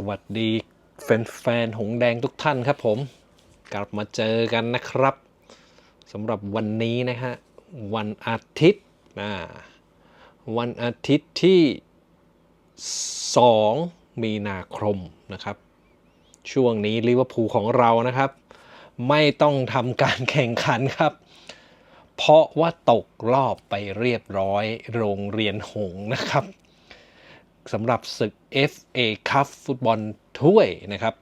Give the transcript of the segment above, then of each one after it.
สวัสดีแฟนๆหงแดงทุกท่านครับผม กลับมาเจอกันนะครับสำหรับวันนี้นะฮะวันอาทิตย์อ่าวันอาทิตย์ที่ 2 มีนาคมนะครับ ช่วงนี้ลิเวอร์พูลของเรานะครับ ไม่ต้องทำการแข่งขันครับ เพราะว่าตกรอบไปเรียบร้อยโรงเรียนหงนะครับ สำหรับศึก FA Cup ฟุตบอลถ้วยนะครับ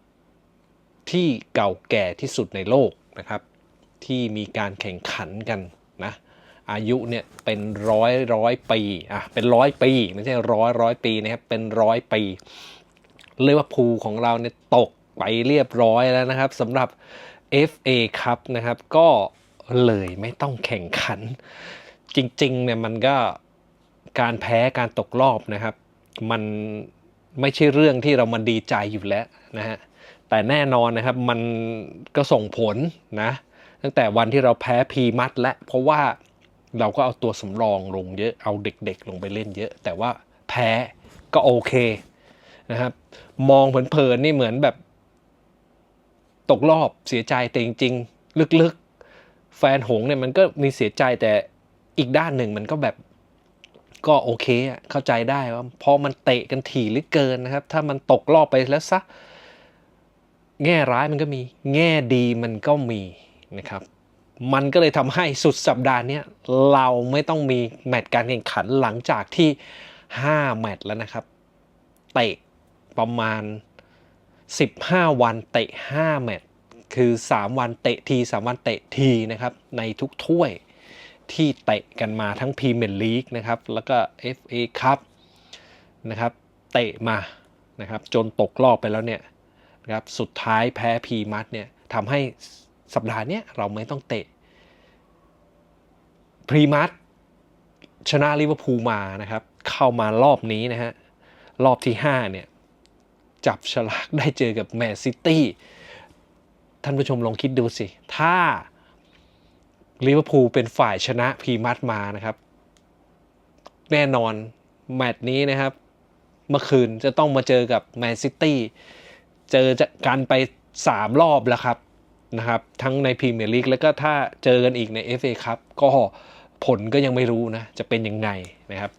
ที่เก่าแก่ที่สุดในโลกนะครับ ที่มีการแข่งขันกันนะอายุเนี่ยเป็นร้อยร้อยปีอะเป็นร้อยปีไม่ใช่ร้อยร้อยปีนะครับเป็นร้อยปีเรียกว่าพูลของเราเนี่ยตกไปเรียบร้อยแล้วนะครับสำหรับ FA Cup นะครับ ก็เลยไม่ต้องแข่งขัน จริงๆเนี่ยมันก็การแพ้การตกรอบนะครับ มันไม่ใช่เรื่องที่เรามันดีใจอยู่แล้วนะฮะแต่แน่นอนนะครับมันก็ส่งผลนะตั้งแต่วันที่เราแพ้พีมัดและเพราะว่าเราก็เอาตัวสำรองลงเยอะเอาเด็กๆ ลงไปเล่นเยอะ แต่ว่าแพ้ก็โอเคนะครับมองเผินๆนี่เหมือนแบบ ตกรอบเสียใจแต่จริงๆ ลึกๆ แฟนหงเนี่ยมันก็มีเสียใจแต่อีกด้านหนึ่งมันก็แบบ ก็โอเคอะเข้าใจได้ว่าเพราะมันเตะกันถี่หลือเกินนะครับ ถ้ามันตกรอบไปแล้วซะแง่ร้ายมันก็มี แง่ดีมันก็มีนะครับ มันก็เลยทำให้สุดสัปดาห์นี้เราไม่ต้องมีแมตช์การแข่งขันหลังจากที่ 5 แมตช์แล้วนะครับ เตะประมาณ 15 วันเตะ 5 แมตช์คือ 3 วันเตะที 3 วันเตะทีนะครับ ในทุกถ้วย ที่เตะกันมาทั้งพรีเมียร์ลีกนะครับ แล้วก็ FA คัพนะครับ เตะมานะครับ จนตกรอบไปแล้วเนี่ยนะครับ สุดท้ายแพ้พีมัดเนี่ยทำให้สัปดาห์นี้เราไม่ต้องเตะพรีมัดชนะลิเวอร์พูลมานะครับ เข้ามารอบนี้นะฮะ รอบที่ 5 เนี่ย จับฉลากได้เจอกับแมนซิตี้ท่านผู้ชมลองคิดดูสิ ถ้า ลิเวอร์พูลเป็นฝ่ายชนะพีมัดมานะครับ แน่นอนแมตช์นี้นะครับ เมื่อคืนจะต้องมาเจอกับแมนซิตี้เจอกันไป 3 รอบแล้วครับนะครับ ทั้งในพรีเมียร์ลีกแล้วก็ถ้าเจอกันอีกใน FA ครับก็ผลก็ยังไม่รู้นะ จะเป็นยังไงนะครับ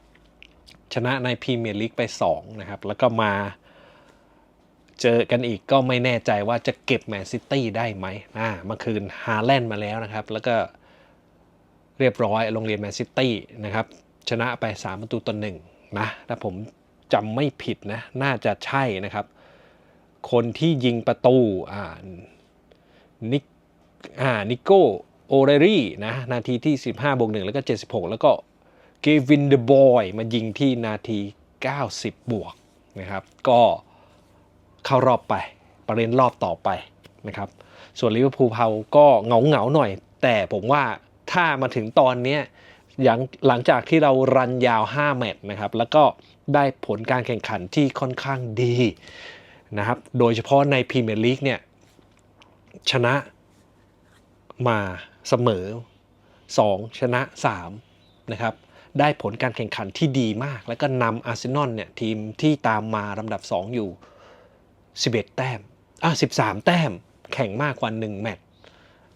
ชนะในพรีเมียร์ลีกไป 2 นะครับ แล้วก็มาเจอกันอีกก็ไม่แน่ใจว่าจะเก็บแมนซิตี้ได้ไหมอ่าเมื่อคืนฮาแลนด์มาแล้วนะครับ แล้วก็ เรียบร้อยโรงเรียนแมนซิตี้นะครับชนะไป 3 ประตูต่อหนึ่งนะถ้าผมจำไม่ผิดนะ น่าจะใช่นะครับ คนที่ยิงประตูอ่านิกอ่านิโก้โอเรรี่นะนาทีที่ 15บวก1แล้วก็ 76 แล้วก็เกวินเดอะบอยมายิงที่นาที 90 บวกนะครับ ก็เข้ารอบไปประเด็นรอบต่อไปนะครับ ส่วนลิเวอร์พูลเฮาก็เหงาเหงาหน่อย แต่ผมว่า ถ้ามาถึงตอนนี้ยอย่างหลังจากที่เรารันยาว 5 แมตช์นะครับ แล้วก็ได้ผลการแข่งขันที่ค่อนข้างดีนะครับ โดยเฉพาะในพรีเมียร์ลีกเนี่ย ชนะมาเสมอ 2 ชนะ 3 นะครับ ได้ผลการแข่งขันที่ดีมาก แล้วก็นำอาร์เซนอลเนี่ย ทีมที่ตามมาลำดับ 2 อยู่ 11 แต้ม อะ 13 แต้ม แข่งมากกว่า 1 แมตช์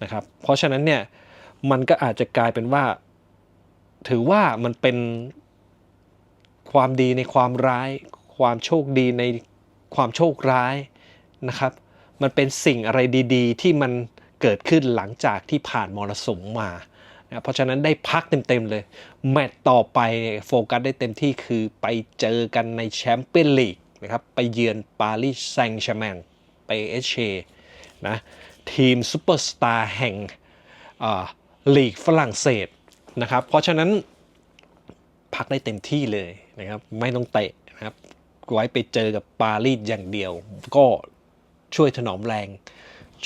นะครับ เพราะฉะนั้นเนี่ย มันก็อาจจะกลายเป็นว่า ถือว่ามันเป็นความดีในความร้าย ความโชคดีในความโชคร้ายนะครับ มันเป็นสิ่งอะไรดีๆ ที่มันเกิดขึ้นหลังจากที่ผ่านมรสุมมานะเพราะฉะนั้นได้พักเต็ม ๆ เลย แมตต์ต่อไปโฟกัสได้เต็มที่คือไปเจอกันในแชมเปี้ยนลีกนะครับ ไปเยือนปารีสแซงต์แชร์แมงไปเอชเชนะ ทีมซูเปอร์สตาร์แห่ง ลีกฝรั่งเศสนะครับ เพราะฉะนั้นพักได้เต็มที่เลยนะครับ ไม่ต้องเตะนะครับ ไว้ไปเจอกับปารีสอย่างเดียว ก็ช่วยถนอมแรง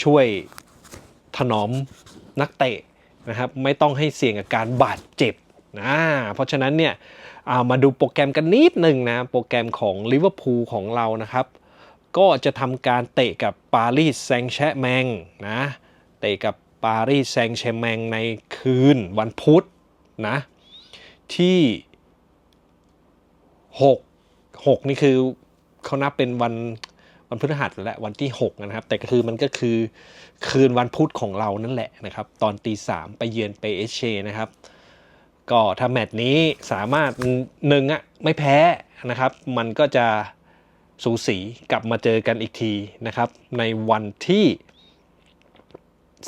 ช่วยถนอมนักเตะนะครับ ไม่ต้องให้เสี่ยงกับการบาดเจ็บนะเพราะฉะนั้นเนี่ยามาดูโปรแกรมกันนิดหนึ่งนะ โปรแกรมของลิเวอร์พูลของเรานะครับ ก็จะทำการเตะกับปารีสแซงแชแมงนะ เตะกับ ปารีสแซงต์แชร์แมงในคืนวันพุธนะที่ 6 6 นี่คือเขานับเป็นวันวันพฤหัสและวันที่ 6 นะครับ แต่ก็คือมันก็คือคืนวันพุธของเรานั่นแหละนะครับ ตอนตีสามไปเยือนเปเอเชนะครับ ก็ถ้าแมตช์นี้สามารถหนึ่งอะไม่แพ้นะครับ มันก็จะสูสีกลับมาเจอกันอีกทีนะครับ ในวันที่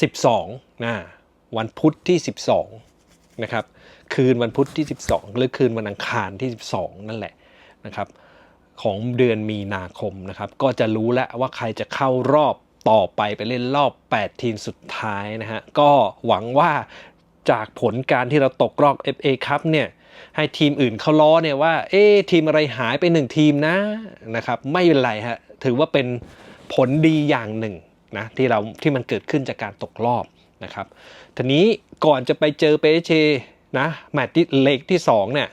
12นะวันพุธที่ 12นะครับคืนวันพุธที่ 12 หรือคืนวันอังคารที่ 12 นั่นแหละนะครับของเดือนมีนาคมนะครับก็จะรู้แล้วว่าใครจะเข้ารอบต่อไปไปเล่นรอบ 8 ทีมสุดท้ายนะฮะก็หวังว่าจากผลการที่เราตกรอบ FA ครับเนี่ยให้ทีมอื่นเขาล้อเนี่ยว่าเอ๊ทีมอะไรหายไปหนึ่งทีมนะนะครับไม่เป็นไรฮะถือว่าเป็นผลดีอย่างหนึ่ง นะที่เราที่มันเกิดขึ้นจากการตกรอบนะครับทีนี้ก่อนจะไปเจอเปเชนะแมตช์ที่เล็กที่2เนี่ย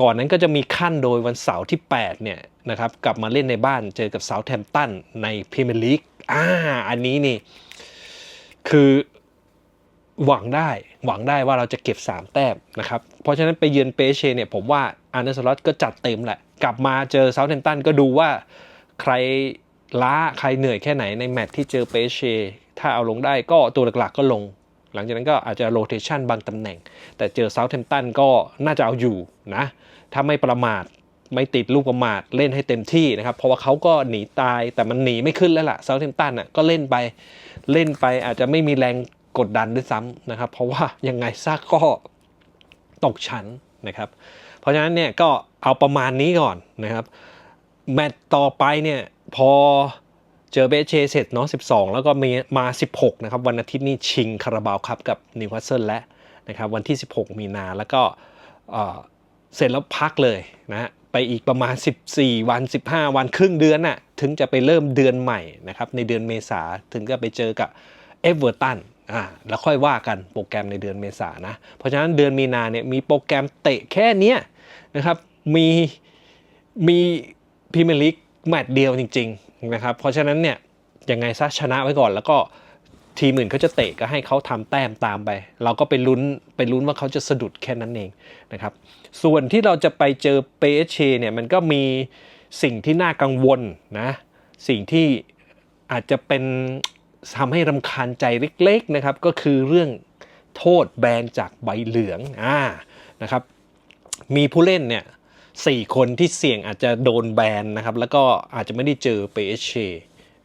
ก่อนนั้นก็จะมีขั้นโดยวันเสาร์ที่8เนี่ยนะครับกลับมาเล่นในบ้านเจอกับเซาท์แฮมตันในพรีเมียร์ลีกอ่าอันนี้นี่คือหวังได้หวังได้ว่าเราจะเก็บ 3 แต้มนะครับ เพราะฉะนั้นไปเยือนเปเชเนี่ยผมว่าอาร์สล็อตก็จัดเต็มแหละ กลับมาเจอเซาท์แฮมตันก็ดูว่าใคร ล้าใครเหนื่อยแค่ไหนในแมตช์ที่เจอเปเชถ้าเอาลงได้ก็ตัวหลักๆก็ลง หลังจากนั้นก็อาจจะโรเ t ชันบางตำแหน่ง แต่เจอเซาท์แฮมป์ตันก็น่าจะเอาอยู่นะ ถ้าไม่ประมาทไม่ติดลูกประมาทเล่นให้เต็มที่นะครับ เพราะว่าเขาก็หนีตายแต่มันหนีไม่ขึ้นแล้วล่ะเซาท์แฮมป์ตันอะก็เล่นไปเล่นไปอาจจะไม่มีแรงกดดันด้วยซ้ำนะครับ เพราะว่ายังไงซากก็ตกชั้นนะครับ เพราะฉะนั้นเนี่ยก็เอาประมาณนี้ก่อนนะครับ แมตช์ต่อไปเนี่ยพอเจอเบสเชเสร็จเนาะ12 แล้วก็มีมา 16 นะครับ วันอาทิตย์นี้ชิงคาราบาวครับกับนิวคาสเซิลและนะครับวันที่ 16 มีนาแล้วก็เเสร็จแล้วพักเลยนะฮะไปอีกประมาณ 14 วัน 15 วันครึ่งเดือนน่ะถึงจะไปเริ่มเดือนใหม่นะครับในเดือนเมษาถึงจะไปเจอกับเอเวอร์ตันอ่าแล้วค่อยว่ากันโปรแกรมในเดือนเมษานะ เพราะฉะนั้นเดือนมีนาเนี่ยมีโปรแกรมเตะแค่เนี้ยนะครับมีมี พรีเมียร์ลีกแมตช์เดียวจริงๆนะครับเพราะฉะนั้นเนี่ยยังไงซะชนะไว้ก่อน แล้วก็ทีมอื่นเขาจะเตะก็ให้เขาทำแต้มตามไป เราก็ไปลุ้นไปลุ้นว่าเขาจะสะดุดแค่นั้นเองนะครับส่วนที่เราจะไปเจอเปเชเนี่ยมันก็มีสิ่งที่น่ากังวลนะสิ่งที่อาจจะเป็นทำให้รำคาญใจเล็กๆนะครับก็คือเรื่องโทษแบนจากใบเหลืองอ่านะครับมีผู้เล่นเนี่ย สี่คนที่เสี่ยงอาจจะโดนแบนนะครับ แล้วก็อาจจะไม่ได้เจอเปเช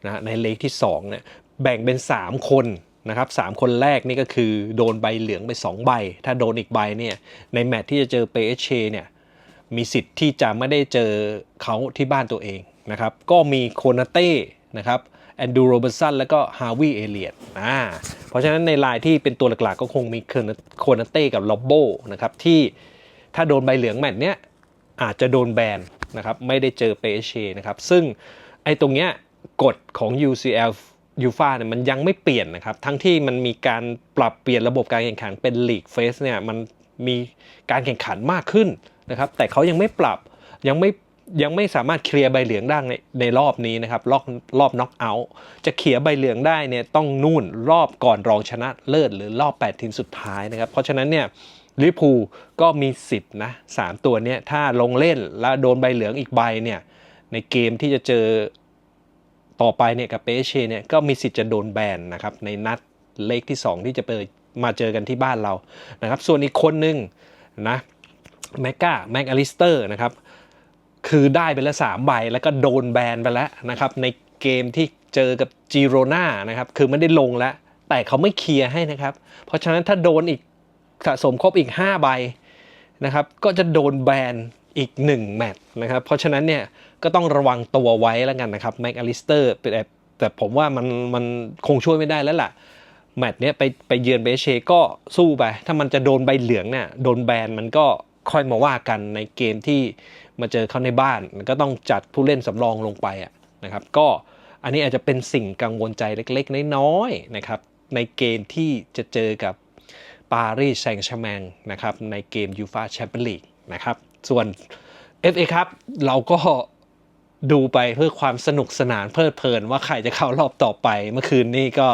นะในเลขที่2เนี่ยแบ่งเป็น 3 คนนะครับสามคนแรกนี่ก็คือโดนใบเหลืองไป 2 ใบ ถ้าโดนอีกใบเนี่ยในแมตช์ที่จะเจอเปเชเนี่ยมีสิทธิ์ที่จะไม่ได้เจอเขาที่บ้านตัวเองนะครับ ก็มีโคนาเต้นะครับแอนดูโรเบอร์สันแล้วก็ฮาวิเอเลียตอ่าเพราะฉะนั้นในลายที่เป็นตัวหลักๆ ก็คงมีโคนาเต้กับล็อบโบนะครับที่ถ้าโดนใบเหลืองแมตช์เนี้ย อาจจะโดนแบนนะครับไม่ได้เจอเปเชนะครับซึ่งไอ้ตรงเนี้ยกฎของ UCL ยูฟาเนี่ยมันยังไม่เปลี่ยนนะครับ ทั้งที่มันมีการปรับเปลี่ยนระบบการแข่งขันเป็นลีกเฟสเนี่ยมันมีการแข่งขันมากขึ้นนะครับแต่เขายังไม่ปรับยังไม่ยังไม่สามารถเคลียร์ใบเหลืองได้ในในรอบนี้นะครับ รอบรอบน็อกเอาท์จะเคลียร์ใบเหลืองได้เนี่ยต้องนู่นรอบก่อนรองชนะเลิศหรือรอบ 8 ทีมสุดท้ายนะครับ เพราะฉะนั้นเนี่ย ลิพูก็มีสิทธิ์นะสามตัวเนี้ยถ้าลงเล่นแล้วโดนใบเหลืองอีกใบเนี่ยในเกมที่จะเจอต่อไปเนี่ยกับเปเชเนี่ยก็มีสิทธิ์จะโดนแบนนะครับในนัดเลขที่ 2 ที่จะเปิดมาเจอกันที่บ้านเรานะครับส่วนอีกคนหนึ่งนะแมกกาแมกอลิสเตอร์นะครับคือได้ไปแล้ว3ใบแล้วก็โดนแบนไปแล้วนะครับในเกมที่เจอกับจีโรนานะครับคือไม่ได้ลงแล้ว แต่เขาไม่เคลียร์ให้นะครับ เพราะฉะนั้นถ้าโดนอีก สะสมครบอีก 5 ใบนะครับ ก็จะโดนแบนอีก 1 แมตช์นะครับ เพราะฉะนั้นเนี่ยก็ต้องระวังตัวไว้แล้วกันนะครับแม็กอลิสเตอร์แต่แต่ผมว่ามันมันคงช่วยไม่ได้แล้วล่ะ แมตช์เนี้ยไปไปเยือนเบเชก็สู้ไป ถ้ามันจะโดนใบเหลืองเนี่ยโดนแบนมันก็ค่อยมาว่ากันในเกมที่มาเจอเขาในบ้าน ก็ต้องจัดผู้เล่นสำรองลงไปอะนะครับ ก็อันนี้อาจจะเป็นสิ่งกังวลใจเล็กๆ น้อยๆนะครับในเกมที่จะเจอกับ ปารีสแซงต์แชร์แมงนะครับในเกมยูฟาแชมเปี้ยนลีกนะครับส่วน FA ครับเราก็ดูไปเพื่อความสนุกสนานเพลิดเพลินว่าใครจะเข้ารอบต่อไปเมื่อคืนนี้ก็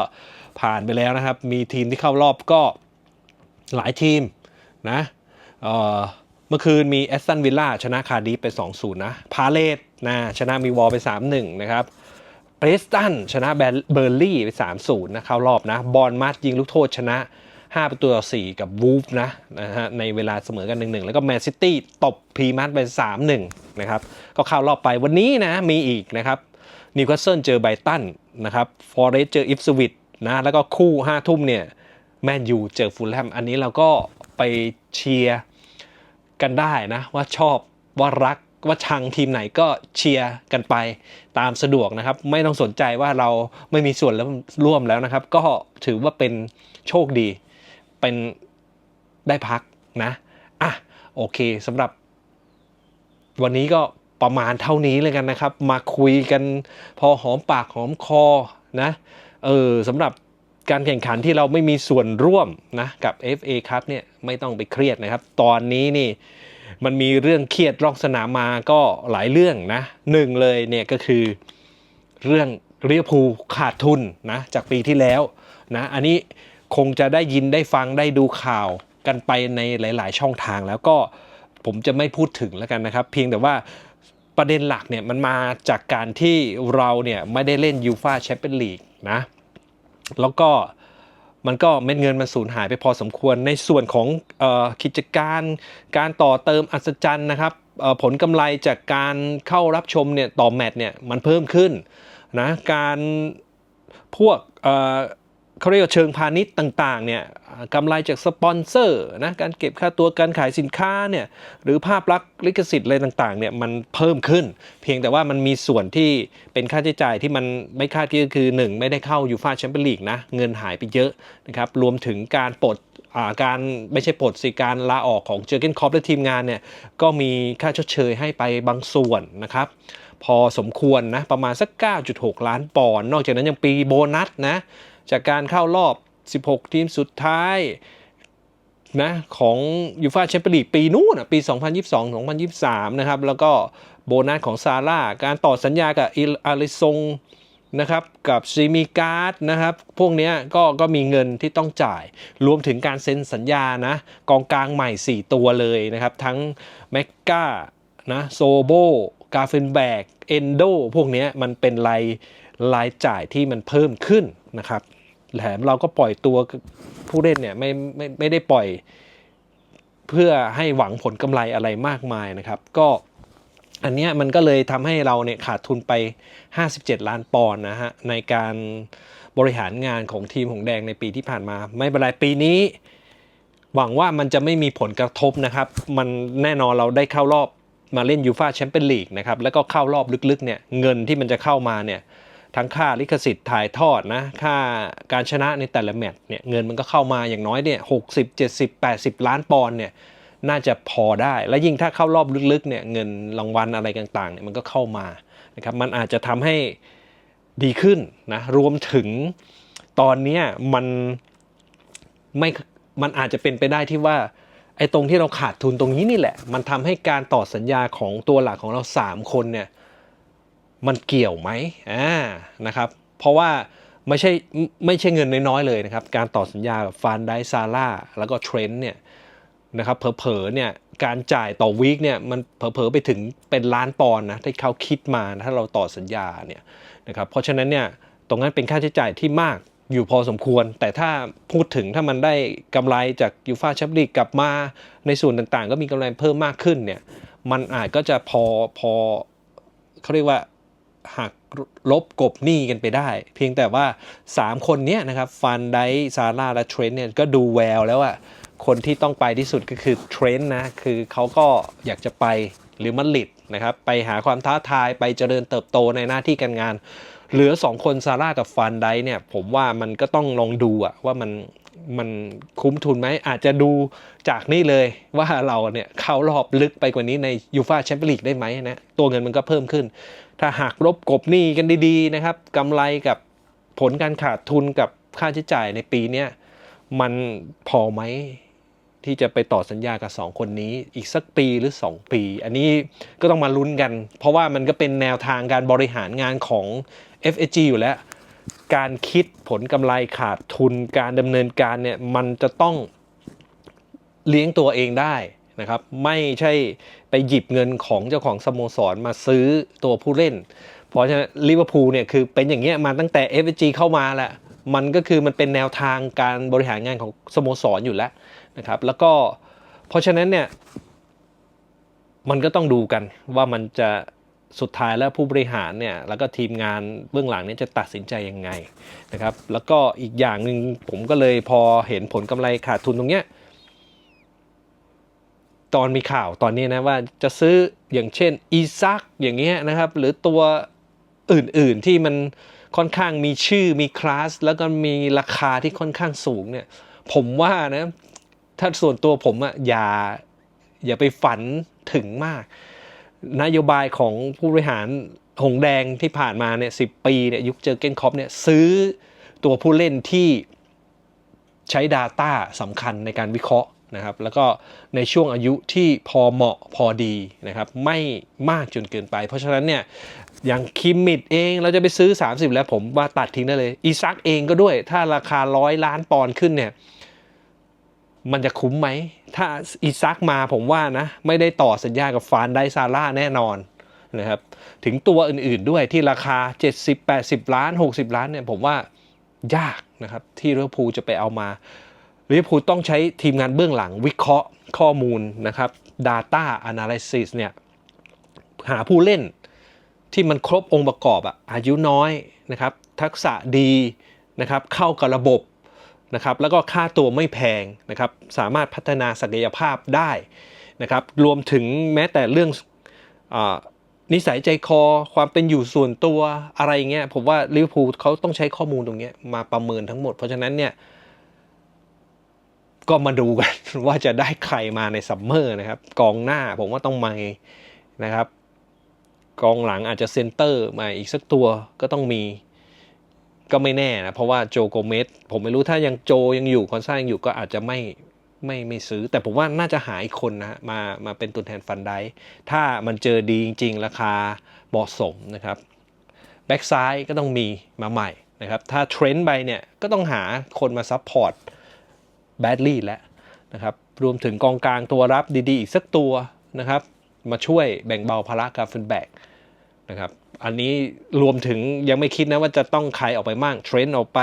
ผ่านไปแล้วนะครับ มีทีมที่เข้ารอบก็หลายทีมนะเเมื่อคืนมีแอสตันวิลล่าชนะคาร์ดิฟไป 2-0 นะ พาเลตนะชนะมีวอลไป 3-1 นะครับเบรสตันชนะเบอร์ลี่ไป 3-0 นะเข้ารอบนะ บอลมัดยิงลูกโทษชนะ 5 ประตูต่อ4กับวูฟนะนะฮะในเวลาเสมอกัน 1-1 แล้วก็แมนซิตี้ตบพรีมัดไป 3-1 นะครับ ก็เข้ารอบไปวันนี้นะมีอีกนะครับนิวคาสเซิลเจอไบตันนะครับฟอร์เรสเจออิฟสวิตนะแล้วก็คู่ 5 ทุ่มเนี่ยแมนยูเจอฟูลแลมอันนี้เราก็ไปเชียร์กันได้นะ ว่าชอบว่ารักว่าชังทีมไหนก็เชียร์กันไปตามสะดวกนะครับ ไม่ต้องสนใจว่าเราไม่มีส่วนร่วมแล้วนะครับ ก็ถือว่าเป็นโชคดี เป็นได้พักนะอะโอเคสำหรับ วันนี้ก็ประมาณเท่านี้เลยกันนะครับ มาคุยกันพอหอมปากหอมคอนะเออสำหรับการแข่งขันที่เราไม่มีส่วนร่วมนะกับ FA ครับเนี่ยไม่ต้องไปเครียดนะครับ ตอนนี้นี่มันมีเรื่องเครียดรองสนามมาก็หลายเรื่องนะหนึ่งเลยเนี่ยก็คือเรื่องเรียพูขาดทุนนะจากปีที่แล้วนะอันนี้ คงจะได้ยินได้ฟังได้ดูข่าวกันไปในหลาย ๆ ช่องทางแล้วก็ผมจะไม่พูดถึงแล้วกันนะครับ เพียงแต่ว่าประเด็นหลักเนี่ยมันมาจากการที่เราเนี่ยไม่ได้เล่นยูฟาแชมเปี้ยนลีกนะแล้วก็มันก็เม็ดเงินมันสูญหายไปพอสมควรในส่วนของออกิจการการต่อเติมอัศจรรย์นะครับผลกำไรจากการเข้ารับชมเนี่ยต่อแมตช์เนี่ยมันเพิ่มขึ้นนะการพวก เขาเรียกว่าเชิงพาณิชย์ต่างๆเนี่ยกำไรจากสปอนเซอร์นะการเก็บค่าตัวการขายสินค้าเนี่ยหรือภาพลักษณ์ลิขสิทธิ์อะไรต่างๆเนี่ยมันเพิ่มขึ้น เพียงแต่ว่ามันมีส่วนที่เป็นค่าใช้จ่ายที่มันไม่คาดคิดก็คือ 1 ไม่ได้เข้ายูฟาแชมเปี้ยนลีกนะเงินหายไปเยอะนะครับรวมถึงการปลดอ่าการไม่ใช่ปลดสิการลาออกของเจอร์เกนคอปและทีมงานเนี่ยก็มีค่าชดเชยให้ไปบางส่วนนะครับพอสมควรนะประมาณสัก 9.6 ล้านปอนด์นอกจากนั้นยังปีโบนัสนะ จากการเข้ารอบ 16 ทีมสุดท้ายนะของยูฟาแชมเปี้ยนลีกปีนู้นปี 2022-2023 นะครับ แล้วก็โบนัสของซาร่า การต่อสัญญากับอาริซงนะครับกับซีมีการ์ดนะครับ พวกนี้ก็ก็มีเงินที่ต้องจ่าย รวมถึงการเซ็นสัญญานะกองกลางใหม่ 4 ตัวเลยนะครับ ทั้งแมกกานะโซโบกาเฟนแบกเอนโดพวกนี้มันเป็นรายรายจ่ายที่มันเพิ่มขึ้นนะครับ แถมเราก็ปล่อยตัวผู้เล่นเนี่ยไม่ไม่ไม่ได้ปล่อยเพื่อให้หวังผลกำไรอะไรมากมายนะครับ ก็อันเนี้ยมันก็เลยทำให้เราเนี่ยขาดทุนไป 57 ล้านปอนด์นะฮะในการบริหารงานของทีมหงแดงในปีที่ผ่านมา ไม่เป็นไรปีนี้ หวังว่ามันจะไม่มีผลกระทบนะครับ มันแน่นอนเราได้เข้ารอบมาเล่นยูฟาแชมเปี้ยนลีกนะครับแล้วก็เข้ารอบลึกๆเนี่ยเงินที่มันจะเข้ามาเนี่ย ทั้งค่าลิขสิทธิ์ถ่ายทอดนะ ค่าการชนะในแต่ละแมตช์เนี่ย เงินมันก็เข้ามาอย่างน้อยเนี่ยหกสิบเจ็ดสิบแปดสิบล้านปอนด์เนี่ย น่าจะพอได้ และยิ่งถ้าเข้ารอบลึกๆเนี่ย เงินรางวัลอะไรต่างๆเนี่ยมันก็เข้ามานะครับ มันอาจจะทำให้ดีขึ้นนะ รวมถึงตอนเนี้ยมันไม่ มันอาจจะเป็นไปได้ที่ว่าไอ้ตรงที่เราขาดทุนตรงนี้นี่แหละ มันทำให้การต่อสัญญาของตัวหลักของเราสามคนเนี่ย มันเกี่ยวไหมอ่านะครับเพราะว่าไม่ใช่ไม่ใช่เงินน้อยๆเลยนะครับ การต่อสัญญากับฟานไดซาร่าแล้วก็เทรนต์เนี่ยนะครับเผลอๆเนี่ยการจ่ายต่อวีคเนี่ยมันเผลอๆไปถึงเป็นล้านปอนด์นะที่เขาคิดมาถ้าเราต่อสัญญาเนี่ยนะครับเพราะฉะนั้นเนี่ยตรงนั้นเป็นค่าใช้จ่ายที่มากอยู่พอสมควร แต่ถ้าพูดถึงถ้ามันได้กำไรจากยูฟาแชมเปี้ยนลีกกลับมาในส่วนต่างๆ ก็มีกำไรเพิ่มมากขึ้นเนี่ยมันอาจก็จะพอพอเขาเรียกว่า หักลบกบหนี้กันไปได้ เพียงแต่ว่า 3 คนนี้นะครับฟันไดซาร่าและเทรนต์เนี่ยก็ดูแววแล้วอะคนที่ต้องไปที่สุดก็คือเทรนต์นะ คือเขาก็อยากจะไปหรือมาดริดนะครับ ไปหาความท้าทายไปเจริญเติบโตในหน้าที่การงาน เหลือ 2 คนซาร่ากับฟันไดเนี่ย ผมว่ามันก็ต้องลองดูอะว่ามันมันคุ้มทุนไหม อาจจะดูจากนี่เลยว่าเราเนี่ยเข้ารอบลึกไปกว่านี้ในยูฟาแชมเปี้ยนลีกได้ไหมนะ ตัวเงินมันก็เพิ่มขึ้น ถ้าหากลบกบหนี้กันดีๆนะครับกำไรกับผลการขาดทุนกับค่าใช้จ่ายในปีนี้มันพอไหมที่จะไปต่อสัญญากับ 2 คนนี้อีกสักปีหรือ 2 ปี อันนี้ก็ต้องมาลุ้นกัน เพราะว่ามันก็เป็นแนวทางการบริหารงานของ FSG อยู่แล้ว การคิดผลกำไรขาดทุนการดำเนินการเนี่ยมันจะต้องเลี้ยงตัวเองได้นะครับ ไม่ใช่ไปหยิบเงินของเจ้าของสโมสรมาซื้อตัวผู้เล่น เพราะฉะนั้นลิเวอร์พูลเนี่ยคือเป็นอย่างเงี้ยมาตั้งแต่ f อ g เข้ามาแหละมันก็คือมันเป็นแนวทางการบริหารงานของสโมสรอยู่แล้วนะครับ แล้วก็เพราะฉะนั้นเนี่ย มันก็ต้องดูกันว่ามันจะ สุดท้ายแล้วผู้บริหารเนี่ยแล้วก็ทีมงานเบื้องหลังเนี่ยจะตัดสินใจยังไงนะครับแล้วก็อีกอย่างหนึ่งผมก็เลยพอเห็นผลกำไรขาดทุนตรงเนี้ยตอนมีข่าวตอนนี้นะว่าจะซื้ออย่างเช่นอีซักอย่างเงี้ยนะครับหรือตัวอื่นๆที่มันค่อนข้างมีชื่อมีคลาสแล้วก็มีราคาที่ค่อนข้างสูงเนี่ยผมว่านะถ้าส่วนตัวผมอะอย่าอย่าไปฝันถึงมาก นโยบายของผู้บริหารหงแดงที่ผ่านมาเนี่ยสิปีเนี่ยยุคเจอเกนคอปเนี่ยซื้อตัวผู้เล่นที่ใช้ Data สำคัญในการวิเคราะห์นะครับแล้วก็ในช่วงอายุที่พอเหมาะพอดีนะครับไม่มากจนเกินไป เพราะฉะนั้นเนี่ยอย่างคิมมิดเองเราจะไปซื้อ 30 แล้วผมว่าตัดทิ้งได้เลย อีซักเองก็ด้วย ถ้าราคาร้อยล้านปอนด์ขึ้นเนี่ย มันจะคุ้มไหม ถ้าอีซักมาผมว่านะ ไม่ได้ต่อสัญญากับฟานไดซาร่าแน่นอนนะครับ ถึงตัวอื่นๆด้วยที่ราคา 70 80 ล้าน 60 ล้านเนี่ยผมว่ายากนะครับ ที่ลิเวอร์พูลจะไปเอามาลิเวอร์พูลต้องใช้ทีมงานเบื้องหลังวิเคราะห์ข้อมูลนะครับ Data Analysis เนี่ยหาผู้เล่นที่มันครบองค์ประกอบอะอายุน้อยนะครับ ทักษะดีนะครับ เข้ากับระบบ นะครับแล้วก็ค่าตัวไม่แพงนะครับสามารถพัฒนาศักยภาพได้นะครับรวมถึงแม้แต่เรื่องอนิสัยใจคอความเป็นอยู่ส่วนตัวอะไรเงี้ยผมว่าลิเวอร์พูลเขาต้องใช้ข้อมูลตรงเนี้ยมาประเมินทั้งหมด เพราะฉะนั้นเนี่ยก็มาดูกันว่าจะได้ใครมาในซัมเมอร์นะครับ กองหน้าผมว่าต้องมานะครับ กองหลังอาจจะเซนเตอร์มาอีกสักตัวก็ต้องมี ก็ไม่แน่นะ เพราะว่าโจโกเมสผมไม่รู้ถ้ายังโจยังอยู่คอนซ่ายังอยู่ก็อาจจะไม่ไม่ไม่ซื้อ แต่ผมว่าน่าจะหาอีกคนนะมามาเป็นตัวแทนฟันได้ถ้ามันเจอดีจริง ๆ ราคาเหมาะสมนะครับแบ็กซ้ายก็ต้องมีมาใหม่นะครับถ้าเทรนด์ไปเนี่ยก็ต้องหาคนมาซับพอร์ตแบดลี่แล้วนะครับรวมถึงกองกลางตัวรับดีๆ อีกสักตัวนะครับมาช่วยแบ่งเบาภาระการฟินแบกนะครับ อันนี้รวมถึงยังไม่คิดนะว่าจะต้องใครออกไปมั่งเทรนด์ออกไป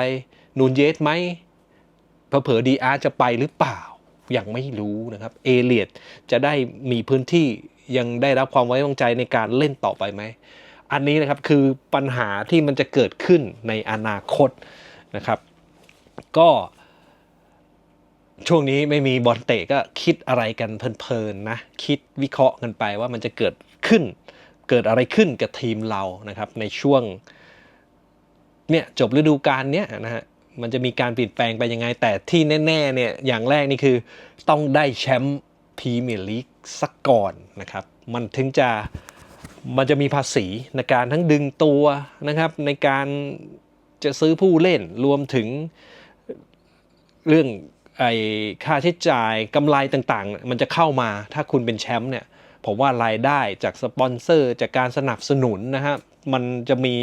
นูนเยสไหมเผลอดีอาร์จะไปหรือเปล่า ยังไม่รู้นะครับ เอเลียดจะได้มีพื้นที่ยังได้รับความไว้วางใจในการเล่นต่อไปไหม อันนี้นะครับคือปัญหาที่มันจะเกิดขึ้นในอนาคตนะครับ ก็ช่วงนี้ไม่มีบอลเตะก็คิดอะไรกันเพลินๆนะ คิดวิเคราะห์กันไปว่ามันจะเกิดขึ้น เกิดอะไรขึ้นกับทีมเรานะครับในช่วงเนี่ยจบฤดูกาลเนี้ยนะฮะมันจะมีการเปลี่ยนแปลงไปยังไง แต่ที่แน่ๆเนี่ยอย่างแรกนี่คือต้องได้แชมป์พรีเมียร์ลีกสักก่อนนะครับ มันถึงจะมันจะมีภาษีในการทั้งดึงตัวนะครับ ในการจะซื้อผู้เล่นรวมถึงเรื่องไอ้ค่าใช้จ่ายกำไรต่างๆ มันจะเข้ามาถ้าคุณเป็นแชมป์เนี่ย ผมว่ารายได้จากสปอนเซอร์ จากการสนับสนุนนะฮะมันจะมี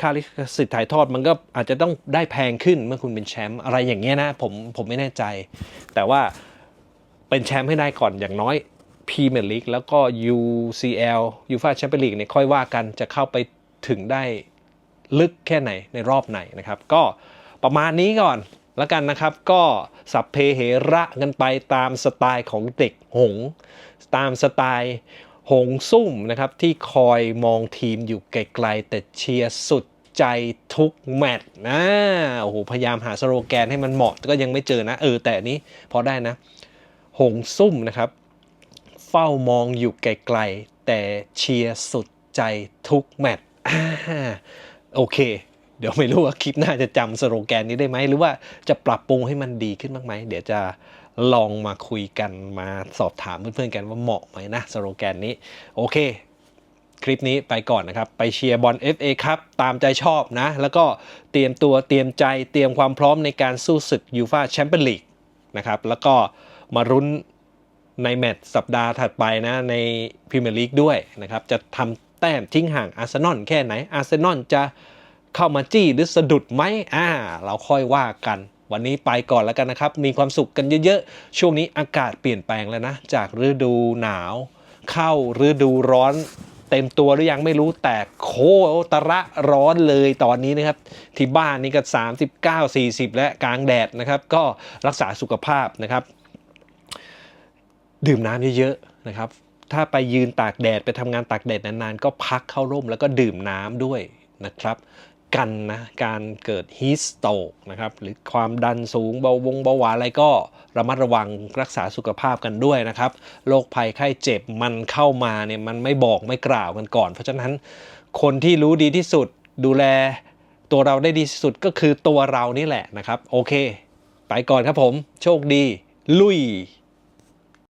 ค่าลิขสิทธิ์ถ่ายทอดมันก็อาจจะต้องได้แพงขึ้นเมื่อคุณเป็นแชมป์อะไรอย่างเงี้ยนะผมผมไม่แน่ใจ แต่ว่าเป็นแชมป์ให้ได้ก่อนอย่างน้อยพรีเมียร์ลีกแล้วก็ UCL ยูฟ่าแชมเปี้ยนลีกเนี่ยค่อยว่ากันจะเข้าไปถึงได้ลึกแค่ไหนในรอบไหนนะครับ ก็ประมาณนี้ก่อน แล้วกันนะครับ ก็สัพเพเหระกันไปตามสไตล์ของเด็กหงส์ตามสไตล์หงซุ่มนะครับที่คอยมองทีมอยู่ไกลๆแต่เชียร์สุดใจทุกแมตช์นะโอ้โหพยายามหาสโลแกนให้มันเหมาะก็ยังไม่เจอนะ เออ แต่นี้พอได้นะ หงซุ่มนะครับ เฝ้ามองอยู่ไกลๆแต่เชียร์สุดใจทุกแมตช์โอเค เดี๋ยวไม่รู้ว่าคลิปหน้าจะจำสโลแกนนี้ได้ไหม หรือว่าจะปรับปรุงให้มันดีขึ้นบ้างไหม เดี๋ยวจะลองมาคุยกันมาสอบถามเพื่อนๆกันว่าเหมาะไหมนะสโลแกนนี้ โอเค คลิปนี้ไปก่อนนะครับ ไปเชียร์บอล FA ครับ ตามใจชอบนะ แล้วก็เตรียมตัวเตรียมใจเตรียมความพร้อมในการสู้ศึกยูฟาแชมเปี้ยนลีกนะครับแล้วก็มารุ้นในแมตช์สัปดาห์ถัดไปนะในพรีเมียร์ลีกด้วยนะครับ จะทำแต้มทิ้งห่างอาร์เซนอลแค่ไหนอาร์เซนอลจะ เข้ามาจี้หรือสะดุดไหมอ่า เราค่อยว่ากัน วันนี้ไปก่อนแล้วกันนะครับ มีความสุขกันเยอะๆ ช่วงนี้อากาศเปลี่ยนแปลงแล้วนะ จากฤดูหนาว เข้าฤดูร้อนเต็มตัวหรือยังไม่รู้แต่โคตระร้อนเลยตอนนี้นะครับ ที่บ้านนี่ก็ 39 40 และกลางแดดนะครับ ก็รักษาสุขภาพนะครับ ดื่มน้ำเยอะๆนะครับ ถ้าไปยืนตากแดดไปทำงานตากแดดนานๆ ก็พักเข้าร่มแล้วก็ดื่มน้ำด้วยนะครับ กันนะการเกิดฮีสโตกนะครับหรือความดันสูงเบาวงเบาหวานอะไรก็ระมัดระวังรักษาสุขภาพกันด้วยนะครับโรคภัยไข้เจ็บมันเข้ามาเนี่ยมันไม่บอกไม่กล่าวกันก่อน เพราะฉะนั้นคนที่รู้ดีที่สุดดูแลตัวเราได้ดีที่สุดก็คือตัวเรานี่แหละนะครับ โอเค ไปก่อนครับผม โชคดี ลุย